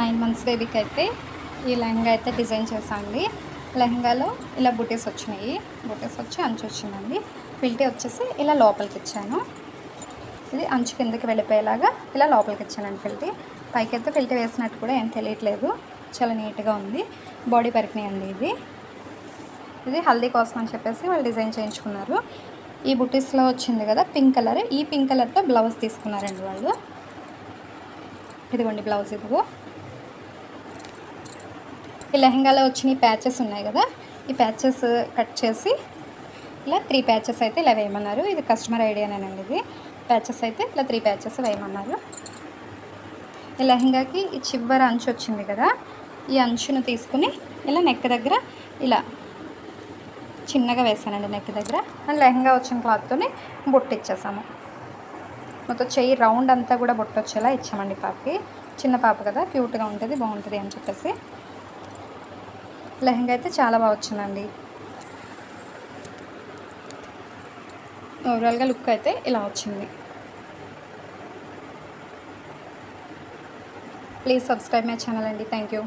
Nine months బేబీకి అయితే ఈ లెహంగా అయితే డిజైన్ చేశాండి లెహంగాలో ఇలా బుటీస్ వచ్చినాయి. బుటీస్ వచ్చి అంచు వచ్చిందండి. ఫిల్టీ వచ్చేసి ఇలా లోపలికి ఇచ్చాను. ఇది అంచు కిందకి వెళ్ళిపోయేలాగా ఇలా లోపలికి ఇచ్చానండి ఫిల్టీ. పైకి అయితే ఫిల్టీ వేసినట్టు కూడా ఏం తెలియట్లేదు. చాలా నీట్గా ఉంది. బాడీ పరికినాయండి ఇది ఇది హల్దీ కోసం అని చెప్పేసి వాళ్ళు డిజైన్ చేయించుకున్నారు. ఈ బుటీస్లో వచ్చింది కదా పింక్ కలర్. ఈ పింక్ కలర్తో బ్లౌజ్ తీసుకున్నారండి వాళ్ళు. ఇదిగోండి బ్లౌజ్ ఇదిగో. ఈ లెహంగాలో వచ్చిన ఈ ప్యాచెస్ ఉన్నాయి కదా ఈ ప్యాచెస్ కట్ చేసి ఇలా త్రీ ప్యాచెస్ అయితే ఇలా వేయమన్నారు. ఇది కస్టమర్ ఐడియానేనండి ఇది. ప్యాచెస్ అయితే ఇలా త్రీ ప్యాచెస్ వేయమన్నారు. ఈ లెహంగాకి ఈ చివరి అంచు వచ్చింది కదా ఈ అంచును తీసుకుని ఇలా నెక్ దగ్గర ఇలా చిన్నగా వేసానండి నెక్ దగ్గర. అండ్ లెహంగా వచ్చిన క్లాత్తోని బొట్టు ఇచ్చేసాము. మొత్తం చెయ్యి రౌండ్ అంతా కూడా బొట్టు వచ్చేలా ఇచ్చామండి పాపకి. చిన్న పాప కదా క్యూట్గా ఉంటుంది బాగుంటుంది అని చెప్పేసి. లెహంగా అయితే చాలా బాగా వచ్చిందండి. ఓవరాల్గా లుక్ అయితే ఇలా వచ్చింది. ప్లీజ్ సబ్స్క్రైబ్ మై ఛానల్ అండి. Thank you